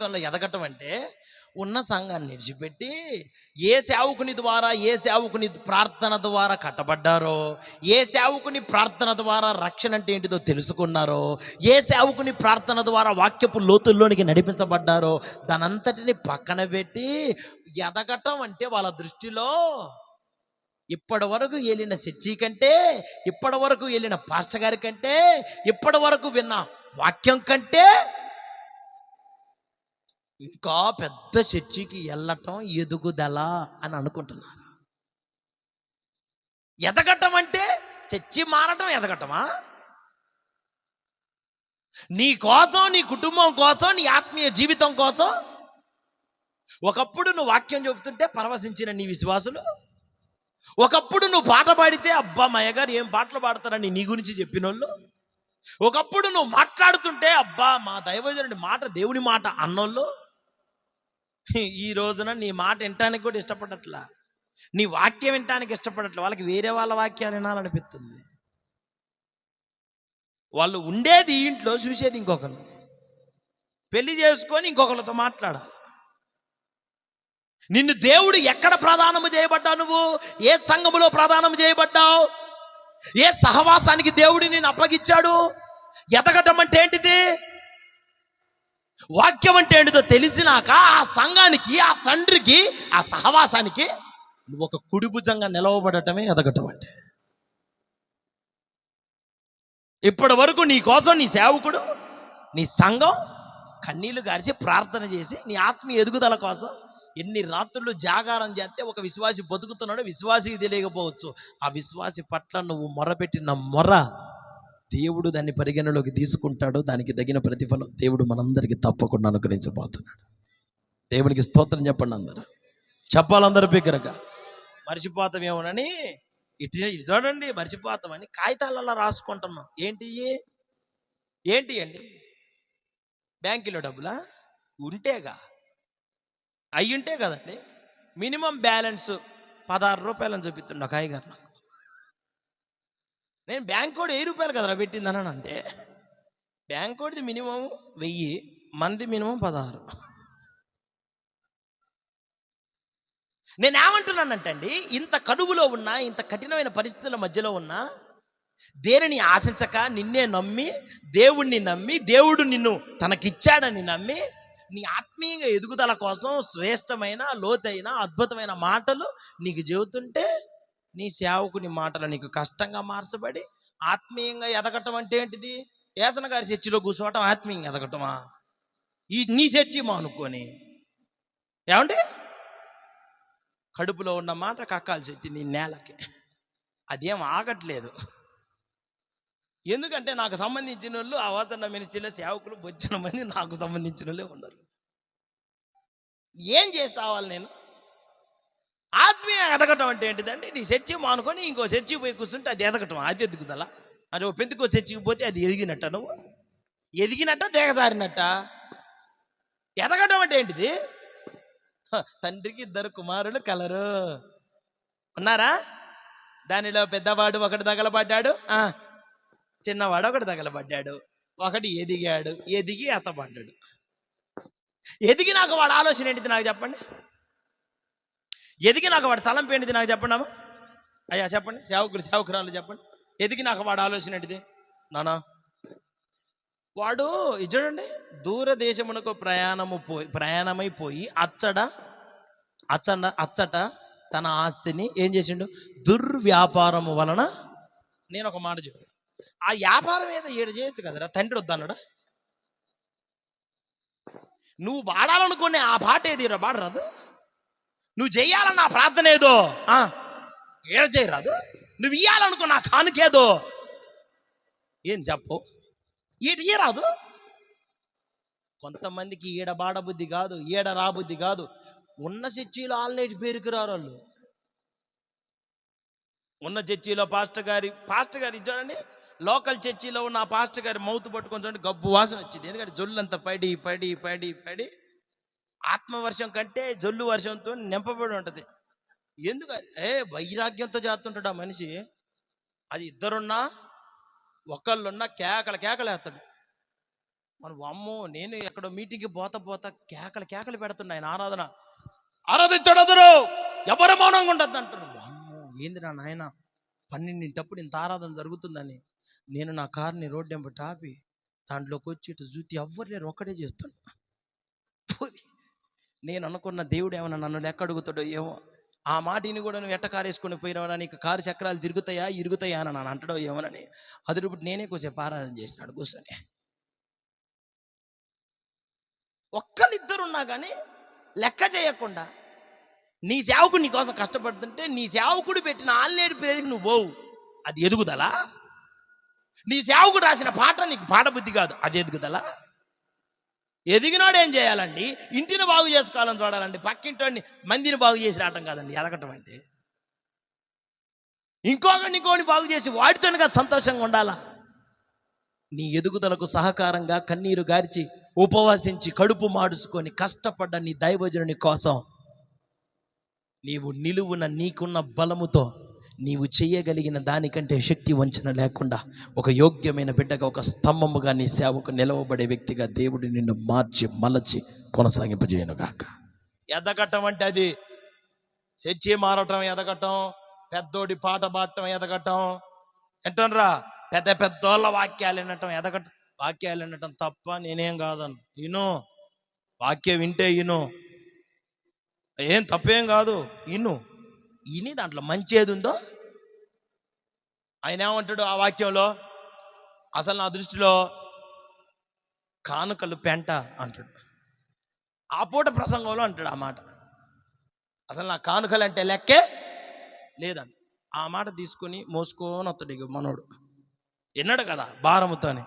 జీవితంలో ఎదగటం అంటే ఉన్న సంఘాన్ని విడిచిపెట్టి ఏ సేవకుని ద్వారా ఏ సేవకుని ప్రార్థన ద్వారా కట్టబడ్డారో ఏ సేవకుని ప్రార్థన ద్వారా రక్షణ అంటే ఏంటిదో తెలుసుకున్నారో ఏ సేవకుని ప్రార్థన ద్వారా వాక్యపు లోతుల్లోనికి నడిపించబడ్డారో దానంతటిని పక్కన పెట్టి ఎదగటం అంటే వాళ్ళ దృష్టిలో ఇప్పటి వరకు వెళ్ళిన చర్చి కంటే ఇప్పటి వరకు వెళ్ళిన పాస్టర్ గారి కంటే ఇప్పటి వరకు విన్న వాక్యం కంటే ఇంకా పెద్ద చర్చికి వెళ్ళటం ఎదుగుదల అని అనుకుంటున్నారు. ఎదగటం అంటే చర్చి మారటం ఎదగటమా? నీ కోసం నీ కుటుంబం కోసం నీ ఆత్మీయ జీవితం కోసం ఒకప్పుడు నువ్వు వాక్యం చెబుతుంటే పరవశించిన నీ విశ్వాసులు ఒకప్పుడు నువ్వు పాట పాడితే అబ్బా మయ్యగారు ఏం పాటలు పాడతారని నీ గురించి చెప్పిన వాళ్ళు ఒకప్పుడు నువ్వు మాట్లాడుతుంటే అబ్బా మా దైవజనుడి మాట దేవుని మాట అన్నోళ్ళు ఈ రోజున నీ మాట వినటానికి కూడా ఇష్టపడట్లా. నీ వాక్యం వినటానికి ఇష్టపడట్లా. వాళ్ళకి వేరే వాళ్ళ వాక్యాలు వినాలనిపిస్తుంది. వాళ్ళు ఉండేది ఇంట్లో చూసేది ఇంకొకరు పెళ్ళి చేసుకొని ఇంకొకరితో మాట్లాడాలి. నిన్ను దేవుడు ఎక్కడ ప్రధానము చేయబడ్డావు నువ్వు? ఏ సంఘములో ప్రధానము చేయబడ్డావు? ఏ సహవాసానికి దేవుడు నేను అప్పగిచ్చాడు ఎదగటం అంటే ఏంటిది? వాక్యం అంటే ఏంటిదో తెలిసినాక ఆ సంఘానికి ఆ తండ్రికి ఆ సహవాసానికి నువ్వు ఒక కుడిభుజంగా నిలవబడటమే ఎదగటం అంటే. ఇప్పటి వరకు నీ కోసం నీ సేవకుడు నీ సంఘం కన్నీళ్ళు గారిచి ప్రార్థన చేసి నీ ఆత్మీయ ఎదుగుదల కోసం ఎన్ని రాత్రులు జాగారం చేస్తే ఒక విశ్వాసి బతుకుతున్నాడో విశ్వాసికి తెలియకపోవచ్చు. ఆ విశ్వాసి పట్ల నువ్వు మొరపెట్టిన మొర దేవుడు దాన్ని పరిగణలోకి తీసుకుంటాడు దానికి తగిన ప్రతిఫలం దేవుడు మనందరికీ తప్పకుండా అనుగ్రహించబోతున్నాడు. దేవునికి స్తోత్రం చెప్పండి అందరు. చెప్పాలందరూ బిగ్గరగా. మర్చిపోతామేమోనని ఇటు ఇటు చూడండి మర్చిపోతామని కాగితాలలో రాసుకుంటున్నాం. ఏంటి? ఏంటి అండి? బ్యాంకులో డబ్బులా? ఉంటేగా. అయ్యుంటే ఉంటే కదండి. మినిమం బ్యాలెన్స్ పదహారు రూపాయలని చూపిస్తుండ ఒక అయ్యగారు నాకు. నేను బ్యాంక్ కోడ్ వెయ్యి రూపాయలు కదరా పెట్టింది అని అంటే బ్యాంక్ కోడ్ది మినిమం వెయ్యి మంది మినిమం పదహారు. నేను ఏమంటున్నానంటండి ఇంత కడుగులో ఉన్నా ఇంత కఠినమైన పరిస్థితుల మధ్యలో ఉన్నా దేనిని ఆశించక నిన్నే నమ్మి దేవుణ్ణి నమ్మి దేవుడు నిన్ను తనకిచ్చాడని నమ్మి నీ ఆత్మీయ ఎదుగుదల కోసం శ్రేష్టమైన లోతైన అద్భుతమైన మాటలు నీకు చెబుతుంటే నీ సేవకుని మాటలు నీకు కష్టంగా మార్చబడి ఆత్మీయంగా ఎదగటం అంటే ఏంటిది? ఏసన గారి చర్చిలో కూర్చోవటం ఆత్మీయంగా ఎదగటమా? ఈ నీ చర్చి మానుకొని ఏమంటే కడుపులో ఉన్న మాట కక్కాల్సి వచ్చింది నీ నేలకి. అదేం ఆగట్లేదు. ఎందుకంటే నాకు సంబంధించిన వాళ్ళు ఆ వాసన మినిస్ట్రీలో సేవకులు బొచ్చిన మంది నాకు సంబంధించిన వాళ్ళే ఉన్నారు. ఏం చేసావాలి నేను? ఆత్మీయ ఎదగటం అంటే ఏంటిదండి? నీ చర్చి మానుకొని ఇంకో చర్చి పోయి కూర్చుంటే అది ఎదగటం అది ఎదుగుదల. అది ఓ పెంతుకో చర్చికి పోతే అది ఎదిగినట్ట నువ్వు? ఎదిగినట్ట దేగజారినట్ట? ఎదగటం అంటే ఏంటిది? తండ్రికి ఇద్దరు కుమారులు కలరు. ఉన్నారా? దానిలో పెద్దవాడు ఒకటి తగలబడ్డాడు. చిన్నవాడు ఒకటి తగలబడ్డాడు. ఒకటి ఎదిగాడు ఎదిగి ఎతబడ్డాడు ఎదిగి నాకు వాడు ఆలోచన ఏంటిది నాకు చెప్పండి? ఎదిగి నాకు వాడు తలంపు ఏంటిది నాకు చెప్పండి అయ్యా చెప్పండి. సేవకులు సేవకురాలు చెప్పండి. ఎదిగినాక వాడు ఆలోచన ఏంటిది? నానా. వాడు ఇది చూడండి దూరదేశమునకు ప్రయాణము పోయి ప్రయాణమైపోయి అచ్చడ అచ్చడ అచ్చట తన ఆస్తిని ఏం చేసిండు? దుర్వ్యాపారము వలన నేను ఒక మాట చెప్తాను ఆ వ్యాపారం ఏదో ఏడు చేయొచ్చు కదరా? తండ్రి వద్దన్నాడా నువ్వు వాడాలనుకునే ఆ పాట ఏది రా? నువ్వు చెయ్యాలన్న ఆ ప్రార్థన ఏదో? ఏడ చేయరాదు నువ్వు ఇయ్యాలనుకున్న కానుకేదో ఏం చెప్పు ఈట రాదు కొంతమందికి ఈడ బాడబుద్ధి కాదు ఈడ రాబుద్ధి కాదు. ఉన్న చర్చీలో ఆల్నేటి పేరుకు రారు వాళ్ళు. ఉన్న చర్చిలో పాస్టర్ గారి పాస్టర్ గారి చూడండి లోకల్ చర్చిలో ఉన్న పాస్టర్ గారి మౌత్ పట్టుకొని చూడండి గబ్బు వాసన వచ్చింది. ఎందుకంటే జొల్లంతా పడి పడి పడి పడి. ఆత్మవర్షం కంటే జొల్లు వర్షంతో నింపబడి ఉంటుంది. ఎందుకు? ఏ వైరాగ్యంతో చేస్తుంటాడు ఆ మనిషి. అది ఇద్దరున్నా ఒకళ్ళున్నా కేకల కేకలేస్తాడు మన అమ్మో నేను ఎక్కడో మీటింగ్కి పోతా పోతా కేకలు కేకలు పెడుతున్నా ఆయన ఆరాధన. ఆరాధించడదురు ఎవరు మౌనంగా ఉండద్దు అంటారు. అమ్మో ఏంది నా నాయన? పన్నెండింటప్పుడు ఇంత ఆరాధన జరుగుతుందని. నేను నా కార్ని రోడ్డు వెంబట ఆపి దాంట్లోకి వచ్చి ఇటు చూసి ఎవ్వరు లేరు ఒక్కడే చేస్తాను నేను అనుకున్న దేవుడు ఏమన్నా నన్ను లెక్క అడుగుతాడో ఏమో? ఆ మాటిని కూడా నువ్వు ఎట్ట కారు వేసుకొని పోయినావా నీకు కారు చక్రాలు తిరుగుతాయా? ఇరుగుతాయా? అని నన్ను అంటడో ఏమోనని అది నేనే కొంచెం ఆరాధన చేసినాడు కూర్చొని. ఒక్కరిద్దరున్నా కానీ లెక్క చేయకుండా నీ సేవకుడు నీ కోసం కష్టపడుతుంటే నీ సేవకుడు పెట్టిన ఆల్నేడు పేరుకి నువ్వు పోవు. అది ఎదుగుదలా? నీ సేవకుడు రాసిన పాట నీకు పాడబుద్ధి కాదు అది ఎదుగుదలా? ఎదిగినాడు ఏం చేయాలండి? ఇంటిని బాగు చేసుకోవాలని చూడాలండి. పక్కింటి మందిని బాగు చేసి రావటం కాదండి. ఎదగటం అంటే. ఇంకొకటి ఇంకోటి బాగు చేసి వాడితోనగా సంతోషంగా ఉండాలా? నీ ఎదుగుదలకు సహకారంగా కన్నీరు గార్చి ఉపవాసించి కడుపు మాడుచుకొని కష్టపడ్డ నీ దైవజనుని కోసం నీవు నిలువున నీకున్న బలముతో నీవు చేయగలిగిన దానికంటే శక్తి వంచన లేకుండా ఒక యోగ్యమైన బిడ్డగా ఒక స్తంభముగా నీ సేవకు నిలవబడే వ్యక్తిగా దేవుడు నిన్ను మార్చి మలచి కొనసాగింపజేయను గాక ఎదగటం అంటే అది చర్చి మారటం ఎదగటం పెద్దోడి పాట పాడటం ఎదగటం. ఎంటనరా పెద్ద పెద్దోళ్ళ వాక్యాలు వినటం ఎదగటం వాక్యాలు వినటం తప్ప నేనేం కాదను. ఇను వాక్యం వింటే ఇను ఏం తప్పేం కాదు. ఇను ఇని దాంట్లో మంచి ఏది ఉందో ఆయన ఏమంటాడు ఆ వాక్యంలో? అసలు నా దృష్టిలో కానుకలు పెంట అంటాడు. ఆ పూట ప్రసంగంలో అంటాడు ఆ మాట. అసలు నా కానుకలు అంటే లెక్కే? లేదంట. ఆ మాట తీసుకొని మోసుకొని వస్తాడు ఇక మనోడు. విన్నాడు కదా భారముతోని.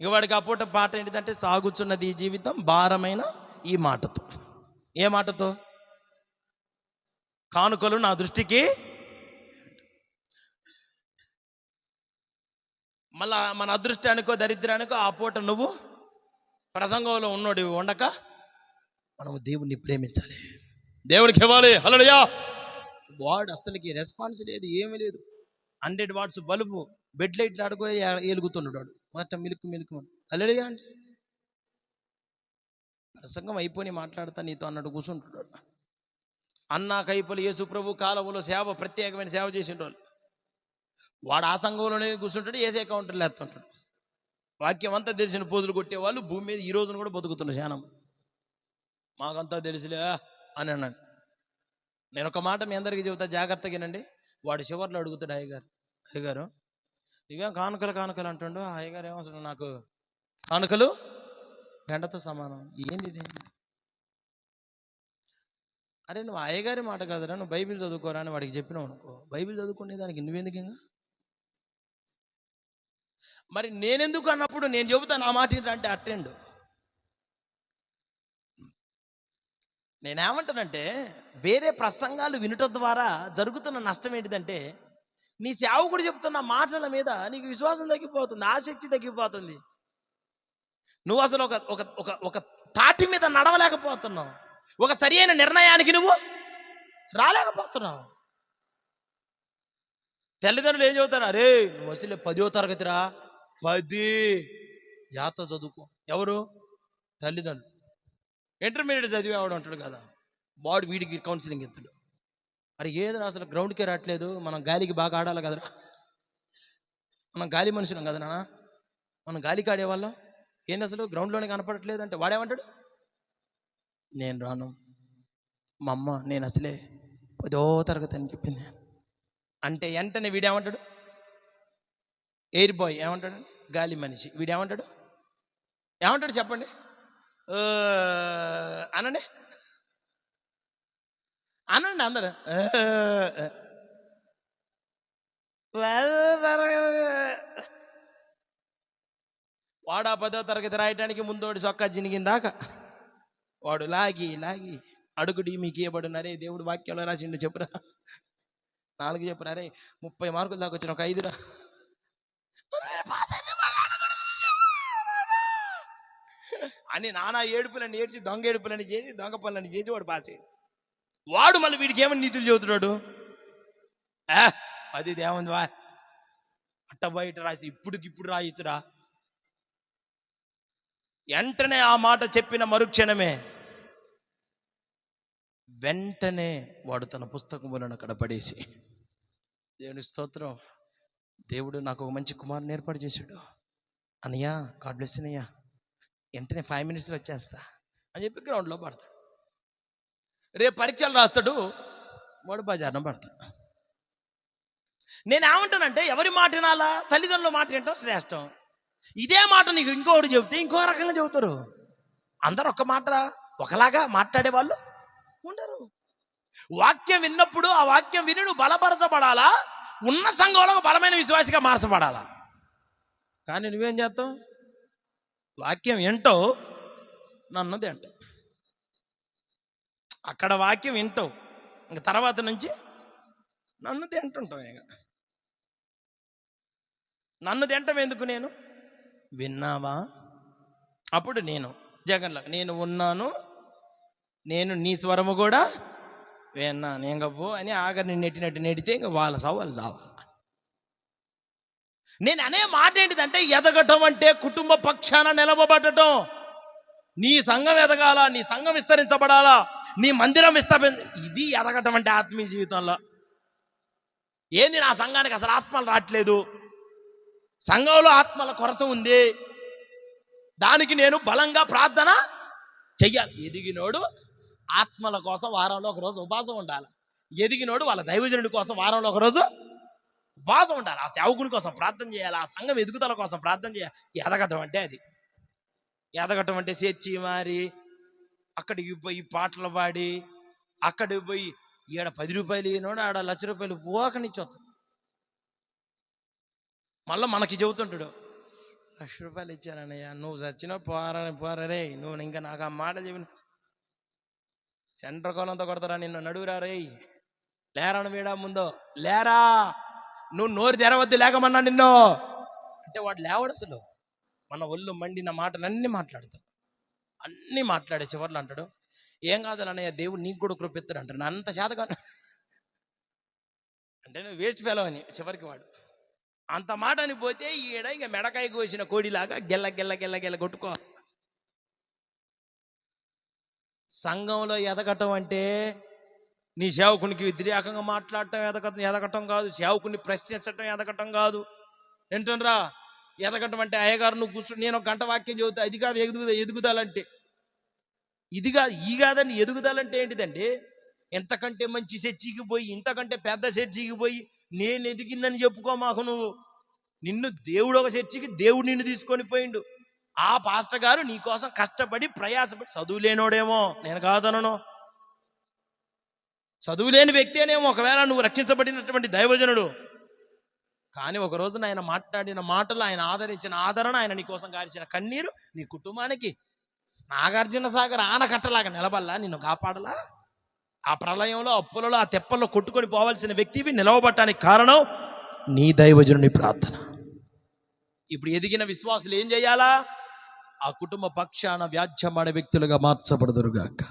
ఇక వాడికి ఆ పూట పాట ఏంటిదంటే సాగుచున్నది ఈ జీవితం భారమైన ఈ మాటతో. ఏ మాటతో? కానుకలు నా దృష్టికి మళ్ళా మన అదృష్టానికో దరిద్రానికో ఆ పూట నువ్వు ప్రసంగంలో ఉన్నోడు ఉండక మనము దేవుణ్ణి ప్రేమించాలి. దేవునికి ఇవ్వాలి. హలోయా వాడు అసలుకి రెస్పాన్స్ లేదు ఏమీ లేదు. హండ్రెడ్ వాట్స్ బల్బు బెడ్ లైట్లు ఆడుకొని ఏలుగుతున్నాడు వాడు. మొత్తం మిలుకు మిలుకు అల్లడిగా అంటే. ప్రసంగం అయిపోయి మాట్లాడతా నీతో అన్నట్టు కూర్చుంటున్నాడు అన్నా కైపలు యేసు ప్రభు కాలంలో సేవ ప్రత్యేకమైన సేవ చేసిన వాళ్ళు వాడు ఆ సంఘంలోనే కూర్చుంటాడు ఏసే కౌంటర్లు ఎత్తుంటాడు. వాక్యం అంతా తెలిసిన పోజులు కొట్టేవాళ్ళు భూమి మీద ఈ రోజున కూడా బతుకుతున్న శానం మాకంతా తెలుసులే అని అన్నాడు. నేను ఒక మాట మీ అందరికీ చెబుతా జాగ్రత్తగానండి వాడు చివర్లో అడుగుతాడు అయ్యగారు అయ్యగారు ఇక కానుకలు కానుకలు అంటుండు? అయ్యగారు ఏమో అసలు నాకు? కానుకలు? గంటతో సమానం. ఏంది ఇది అరే నువ్వు అయ్యగారి మాట కాదురా నువ్వు బైబిల్ చదువుకోరా అని వాడికి చెప్పినావు అనుకో. బైబిల్ చదువుకునే దానికి నువ్వెందుకు ఇంకా మరి నేనెందుకు అన్నప్పుడు నేను చెబుతాను ఆ మాట ఏంటంటే అటెండ్ నేనేమంటానంటే వేరే ప్రసంగాలు వినటం ద్వారా జరుగుతున్న నష్టం ఏంటిదంటే నీ సేవకుడు చెప్తున్న మాటల మీద నీకు విశ్వాసం తగ్గిపోతుంది ఆసక్తి తగ్గిపోతుంది. నువ్వు అసలు ఒక ఒక ఒక ఒక తాటి మీద నడవలేకపోతున్నావు. ఒక సరి అయిన నిర్ణయానికి నువ్వు రాలేకపోతున్నావు. తల్లిదండ్రులు ఏం చెబుతారు? అరే నువ్వు అసలు పదో తరగతిరా పది. జాత చదువుకో. ఎవరు? తల్లిదండ్రులు. ఇంటర్మీడియట్ చదివేవాడు అంటాడు కదా. బాడీ వీడికి కౌన్సిలింగ్ ఇస్తాడు. అరే ఏదో అసలు గ్రౌండ్కే రావట్లేదు? మనం గాలికి బాగా ఆడాలి కదరా. మనం గాలి మనుషులం కదా నాన్న. మనం గాలికి ఆడేవాళ్ళం? ఏంది అసలు గ్రౌండ్లోనే కనపడట్లేదు అంటే వాడేమంటాడు? నేను రాను. మా అమ్మ నేను అసలే పదో తరగతి అని చెప్పింది. అంటే వెంటనే వీడేమంటాడు? Air bye. ఏమంటాడు? గాలి మనిషి. వీడేమంటాడు? ఏమంటాడు చెప్పండి? అనండి. అనండి అందరు. తరగతి. వాడు ఆ పదో తరగతి రాయటానికి ముందోడి సొక్కా జినిగిందాక? వాడు లాగి లాగి అడుగుడి మీకు ఇవ్వబడునరే దేవుడు వాక్యంలో రాసిండు చెప్పురా. నాలుగు చెప్పురా రే ముప్పై మార్కులు దాకా వచ్చిన ఒక ఐదురా. అని నానా ఏడుపులని ఏడ్చి దొంగ ఏడుపులని చేసి దొంగ పనులని చేసి వాడు పాస్ అయ్యాడు. వాడు మళ్ళీ వీడికి ఏమని నీతులు చెబుతున్నాడు? అది దేముంది వా అట్ట బయట రాసి ఇప్పుడుకి ఇప్పుడు రాయొచ్చురా. వెంటనే ఆ మాట చెప్పిన మరుక్షణమే వెంటనే వాడు తన పుస్తకములను అక్కడ పడేసి దేవుని స్తోత్రం దేవుడు నాకు ఒక మంచి కుమారుని ఏర్పాటు చేశాడు. అన్నయ్యా గాడ్ బ్లెస్ అనయ్యా. వెంటనే ఫైవ్ మినిట్స్లో వచ్చేస్తా అని చెప్పి గ్రౌండ్లో పడతాడు. రేపు పరీక్షలు రాస్తాడు వాడు బజార్న పడతాడు. నేను ఏమంటానంటే ఎవరి మాట వినాలా? తల్లిదండ్రుల మాట వింటాం శ్రేష్టం. ఇదే మాట నీకు ఇంకోటి చెబితే ఇంకో రకంగా చెబుతారు. అందరు ఒక మాట ఒకలాగా మాట్లాడే వాళ్ళు ఉండరు. వాక్యం విన్నప్పుడు ఆ వాక్యం విని నువ్వు బలపరచబడాలా? ఉన్న సంఘంలో బలమైన విశ్వాసిగా మార్చబడాలా? కానీ నువ్వేం చేస్తావు? వాక్యం వింటావు నన్నది అంటావు. అక్కడ వాక్యం వింటావు ఇంక తర్వాత నుంచి నన్ను తింటుంటావు ఇక. నన్ను తింటాం ఎందుకు నేను? విన్నావా? అప్పుడు నేను జగన్లో నేను ఉన్నాను నేను నీ స్వరము కూడా విన్నాను. ఇంక పో అని ఆఖరిని నెట్టినట్టు నెడితే ఇంక వాళ్ళ సవాళ్ళు చావాలి నేను అనే మాట ఏంటిదంటే ఎదగటం అంటే కుటుంబ పక్షాన నిలవబడటం. నీ సంఘం ఎదగాల? నీ సంఘం విస్తరించబడాలా? నీ మందిరం విస్తరి ఇది ఎదగటం అంటే ఆత్మీయ జీవితంలో. ఏంది నా సంఘానికి అసలు ఆత్మలు రావట్లేదు? సంఘంలో ఆత్మల కొరత ఉంది. దానికి నేను బలంగా ప్రార్థన చెయ్యాలి. ఎదిగినోడు ఆత్మల కోసం వారంలో ఒక రోజు ఉండాలి. ఎదిగినోడు వాళ్ళ దైవజనుడి కోసం వారంలో ఒక రోజు ఉండాలి. ఆ సేవకుని కోసం ప్రార్థన చేయాలి. ఆ సంఘం ఎదుగుదల కోసం ప్రార్థన చేయాలి. ఎదగటం అంటే అది. ఎదగటం అంటే చేర్చి మారి అక్కడికి పోయి పాటలు పాడి అక్కడికి పోయి ఈడ పది రూపాయలు ఈనోడు ఆడ లక్ష రూపాయలు పోకనిచ్చోతాడు మళ్ళీ మనకి చెబుతుంటాడు. లక్ష రూపాయలు ఇచ్చానన్నయ్య నువ్వు చచ్చిన పోరని పోరరే నువ్వు ఇంకా నాకు ఆ మాట చెప్పిన సెంటర్ కోలంతో కొడతారా నిన్ను? నడువురా రే లేరను వీడా ముందో? లేరా? నువ్వు నోరు తెరవద్దు లేకమన్నా నిన్ను. అంటే వాడు లేవడు అసలు. మన ఒళ్ళు మండిన మాటలన్నీ మాట్లాడతాడు. అన్నీ మాట్లాడే చివర్లు అంటాడు. ఏం కాదు అన్నయ్య దేవుడు నీకు కూడా కృపిస్తాడు అంటాడు. అంత చేతగా అంటే నువ్వు వేస్ట్ ఫెలో అని చివరికి వాడు. అంత మాట అని పోతే ఈడ ఇంకా మెడకాయ కోసిన కోడిలాగా గెల్ల గెల్ల గెల్ల గెల్ల కొట్టుకో. సంఘంలో ఎదగటం అంటే నీ సేవకునికి వ్యతిరేకంగా మాట్లాడటం ఎదగటం ఎదగటం కాదు. సేవకుని ప్రశ్నించటం ఎదగటం కాదు. ఏంటనరా ఎదగటం అంటే అయ్యగారు నువ్వు కూర్చుని నేను ఒక గంట వాక్యం చదువుతా ఇది కాదు ఎదుగుదా ఎదుగుదలంటే. ఇది కాదు ఈ కాదని ఎదుగుదలంటే ఏంటిదండి? ఎంతకంటే మంచి చర్చికి పోయి ఇంతకంటే పెద్ద చర్చికి పోయి నేను ఎదిగిందని చెప్పుకో మాకు నువ్వు. నిన్ను దేవుడు ఒక చర్చికి దేవుడు నిన్ను తీసుకొని పోయిండు. ఆ పాస్టర్ గారు నీ కోసం కష్టపడి ప్రయాసపడి చదువు లేనోడేమో నేను కాదనను. చదువు లేని వ్యక్తేనేమో. ఒకవేళ నువ్వు రక్షించబడినటువంటి దైవజనుడు. కానీ ఒక రోజున ఆయన మాట్లాడిన మాటలు ఆయన ఆదరించిన ఆదరణ ఆయన నీ కోసం గారిచిన కన్నీరు నీ కుటుంబానికి నాగార్జున సాగర్ ఆనకట్టలాగా నిలబల్లా నిన్ను కాపాడలా? ఆ ప్రళయంలో అప్పులలో ఆ తెప్పల్లో కొట్టుకొని పోవాల్సిన వ్యక్తివి నిలవబట్టడానికి కారణం నీ దైవజనుని ప్రార్థన. ఇప్పుడు ఎదిగిన విశ్వాసులు ఏం చేయాలా? ఆ కుటుంబ పక్షాన వ్యాజ్యమాడే వ్యక్తులుగా మార్చబడదురుగాక.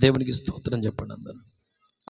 దేవునికి స్తోత్రం చెప్పండి అందరూ.